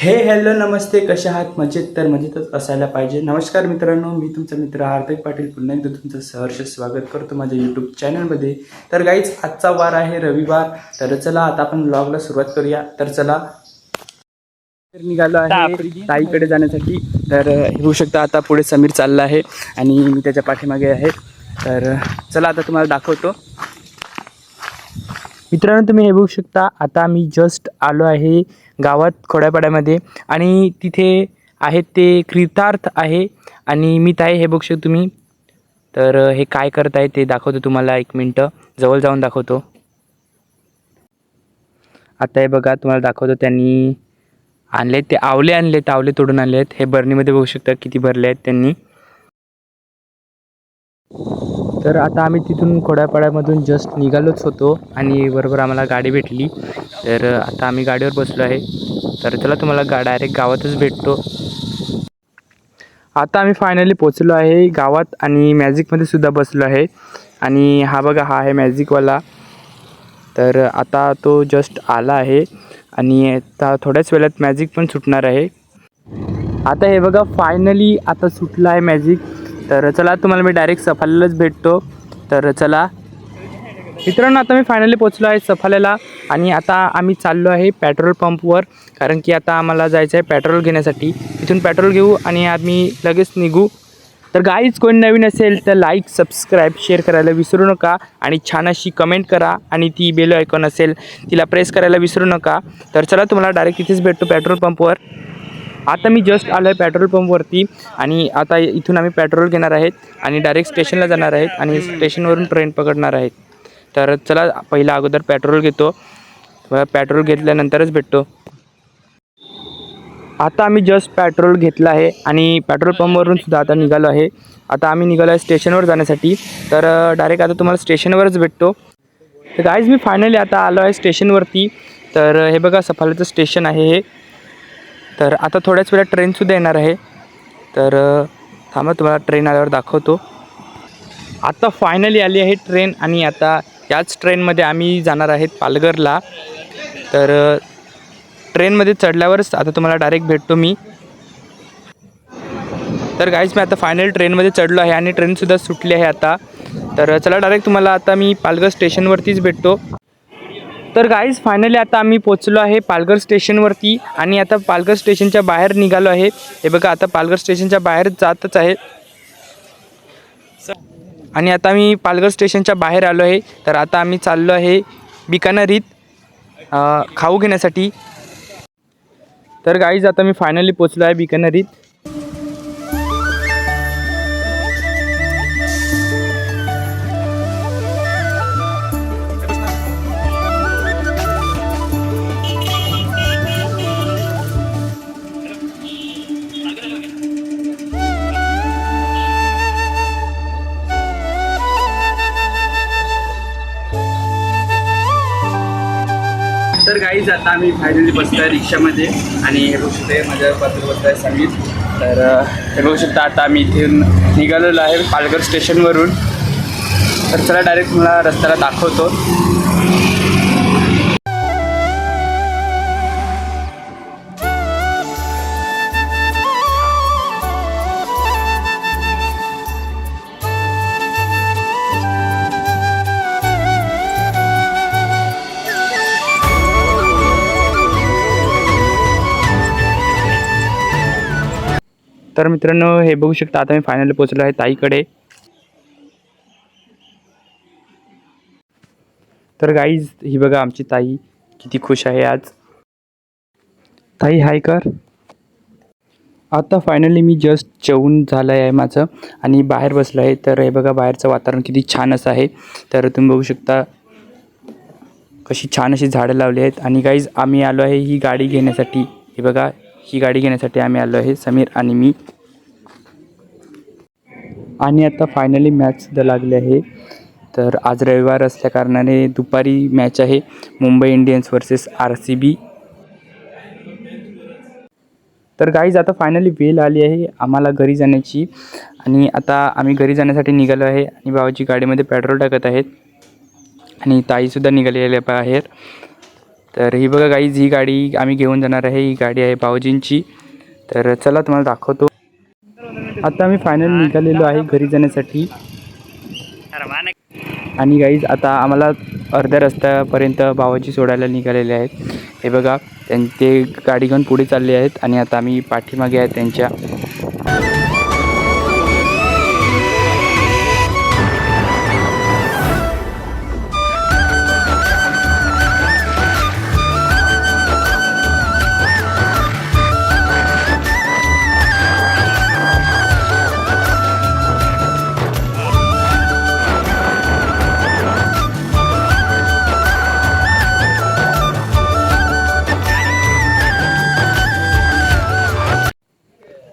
हे हॅलो नमस्ते कसे आहात? मजेत तर मजेतच असायला पाहिजे. नमस्कार मित्रांनो मी तुमचा मित्र हार्दिक पाटील. पुन्हा एकदा तुमचं सहर्ष स्वागत करतो माझ्या यूट्यूब चॅनलमध्ये तर गाईच आजचा वार आहे रविवार. तर चला आता आपण ब्लॉगला सुरुवात करूया. तर चला. तर निघालो आहे ताईकडे जाण्यासाठी. तर होऊ शकता आता पुढे समीर चालला आहे आणि मी त्याच्या पाठीमागे आहे. तर चला आता तुम्हाला दाखवतो. मित्रांनो तुम्ही हे बघू शकता आता मी जस्ट आलो आहे गावात खोड्यापाड्यामध्ये. आणि तिथे आहेत ते कृतार्थ आहे. आणि मी आहे हे बघू शकतो तुम्ही. तर हे काय करत आहे ते दाखवतो तुम्हाला एक मिनटं. जवळ जाऊन दाखवतो. आता हे बघा तुम्हाला दाखवतो त्यांनी आणले ते. आवले आणलेत आवले तोडून आणले आहेत हे बरणीमध्ये बघू शकता किती भरले आहेत त्यांनी. तर आता आम्ही तिथून खोड्यापाड्यामधून जस्ट निघालोच होतो आणि बरोबर आम्हाला गाडी भेटली. तर आता आम्ही गाडीवर बसलो आहे. तर चला तुम्हाला गा डायरेक्ट गावातच भेटतो. आता आम्ही फायनली पोचलो आहे गावात आणि मॅजिकमध्ये सुद्धा बसलो आहे. आणि हा बघा हा आहे मॅजिकवाला तर आता तो जस्ट आला आहे. आणि आता थोड्याच वेळात मॅजिक पण सुटणार आहे. आता हे बघा फायनली आता सुटलं आहे मॅजिक तर चला तुम्हाला मी डायरेक्ट सफाल्यालाच भेटतो. तर चला. मित्रांनो आता मी फायनली पोचलो आहे सफाल्याला आणि आता आम्ही चाललो आहे पेट्रोल पंपवर कारण की आता आम्हाला जायचं आहे पेट्रोल घेण्यासाठी. तिथून पेट्रोल घेऊ आणि आम्ही लगेच निघू. तर गाईच कोण नवीन असेल तर लाईक सबस्क्राईब शेअर करायला विसरू नका. आणि छान अशी कमेंट करा आणि ती बेल आयकॉन असेल तिला प्रेस करायला विसरू नका. तर चला तुम्हाला डायरेक्ट इथेच भेटतो पेट्रोल पंपवर आता मी जस्ट आलो आहे पेट्रोल पंपवरती आणि आता इथून आम्ही पेट्रोल घेणार आहेत आणि डायरेक्ट स्टेशनला जाणार आहेत आणि स्टेशनवरून ट्रेन पकडणार आहेत. तर चला पहिला अगोदर पेट्रोल घेतो. पेट्रोल घेतल्यानंतरच भेटतो. आता आम्ही जस्ट पेट्रोल घेतलं आहे आणि पेट्रोल पंपवरून सुद्धा आता निघालो आहे. आता आम्ही निघालो आहे स्टेशनवर जाण्यासाठी. तर डायरेक्ट आता तुम्हाला स्टेशनवरच भेटतो. तर गाईज मी फायनली आता आलो आहे स्टेशनवरती तर हे बघा सफाल्याचं स्टेशन आहे हे. तर आता थोड्याच वेळात ट्रेनसुद्धा येणार आहे. तर थांबा तुम्हाला ट्रेन आल्यावर दाखवतो. आता फायनली आली आहे ट्रेन आणि आता याच ट्रेनमध्ये आम्ही जाणार आहेत पालघरला. तर ट्रेनमध्ये चढल्यावरच आता तुम्हाला डायरेक्ट भेटतो मी. तर गाईज मी आता फायनल ट्रेनमध्ये चढलो आहे आणि ट्रेनसुद्धा सुटली आहे आता. तर चला डायरेक्ट तुम्हाला आता मी पालघर स्टेशनवरतीच भेटतो. तर गाईज फायनली आता आम्ही पोचलो आहे पालघर स्टेशनवरती आणि आता पालघर स्टेशनच्या बाहेर निघालो आहे. हे बघा आता पालघर स्टेशनच्या बाहेर जातच आहे. आणि आता मी पालघर स्टेशनच्या बाहेर आलो आहे. तर आता आम्ही चाललो आहे बिकानेरीत खाऊ घेण्यासाठी. तर गाईज आता मी फायनली पोचलो आहे बिकानेरीत. गाईज आता आम्ही फायनली बसतोय आहे रिक्षामध्ये आणि हे बघू माझ्या बाजूला बसलो आहे समीर. तर अ, हे बघू शकता आता आम्ही इथून निघालेलो आहे पालघर स्टेशनवरून तर चला डायरेक्ट मला रस्त्याला दाखवतो. तर मित्रांनो हे बघू शकता आता मी फायनली पोचलो आहे ताईकडे. तर गाईज ही बघा आमची ताई किती खुश आहे आज. ताई हाय कर. आता फायनली मी जस्ट जेवून झालं आहे माझं आणि बाहेर बसलं आहे. तर हे बघा बाहेरचं वातावरण किती छान असं आहे. तर तुम्ही बघू शकता कशी छान अशी झाडं लावली आहेत. आणि गाईज आम्ही आलो आहे ही गाडी घेण्यासाठी. हे बघा ही गाडी घेण्यासाठी आम्ही आलो आहे समीर आणि मी. आणि आता फायनली मॅचसुद्धा लागली आहे. तर आज रविवार असल्याकारणाने दुपारी मॅच आहे Mumbai Indians versus R C B तर गाईज आता फायनली वेळ आली आहे आम्हाला घरी जाण्याची. आणि आता आम्ही घरी जाण्यासाठी निघालो आहे आणि भावाची गाडीमध्ये पेट्रोल टाकत आहेत. आणि ताईसुद्धा निघालेली आहे बाहेर. तर ही बघा गाईज ही गाडी आम्ही घेऊन जाणार आहे. ही गाडी आहे भाऊजींची. तर चला तुम्हाला दाखवतो. आता आम्ही फायनल निघालेलो आहे घरी जाण्यासाठी. आणि गाईज आता आम्हाला अर्ध्या रस्त्यापर्यंत भावाजी सोडायला निघालेले आहेत. हे बघा त्यां ते गाडी घेऊन पुढे चालले आहेत. आणि आता आम्ही पाठीमागे आहेत त्यांच्या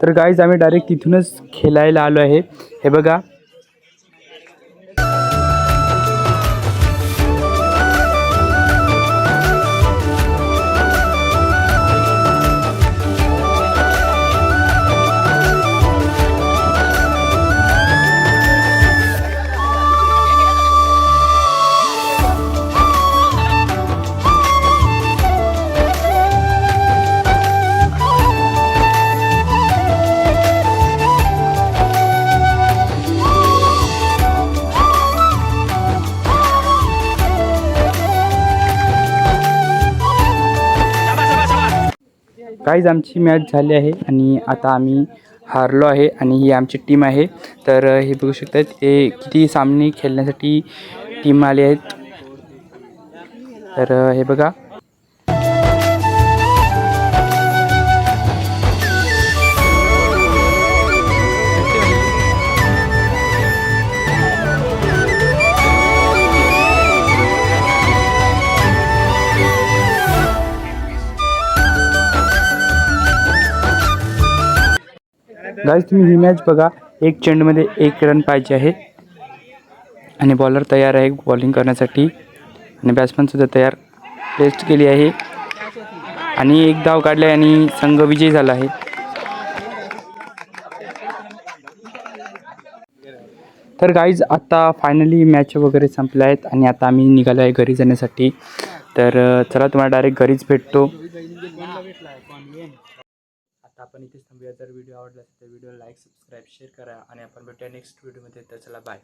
तर गाईज आम्ही डायरेक्ट तिथूनच खेळायला आलो आहे. हे बघा काहीच आमची मॅच झाली आहे आणि आता आम्ही हारलो आहे आणि ही आमची टीम आहे. तर हे बघू शकतात हे किती सामने खेळण्यासाठी टीम आले आहेत. तर हे बघा. गाईज तुम्ही ही मॅच बघा. एक चेंडूमध्ये एक रन पाहिजे आहे. आणि बॉलर तयार आहे बॉलिंग करण्यासाठी. आणि बॅट्समनसुद्धा तयार. टेस्ट केली आहे. आणि एक धाव आहे आणि संघ विजयी झाला आहे. तर गाईज आता फायनली मॅच वगैरे संपल्या आहेत. आणि आता आम्ही निघालो आहे घरी जाण्यासाठी. तर चला तुम्हाला डायरेक्ट घरीच भेटतो. आपण इथेच थांबूया. जर व्हिडिओ आवडला असेल तर व्हिडिओ लाईक सबस्क्राईब शेअर करा आणि आपण भेटूया नेक्स्ट व्हिडिओमध्ये तर चला बाय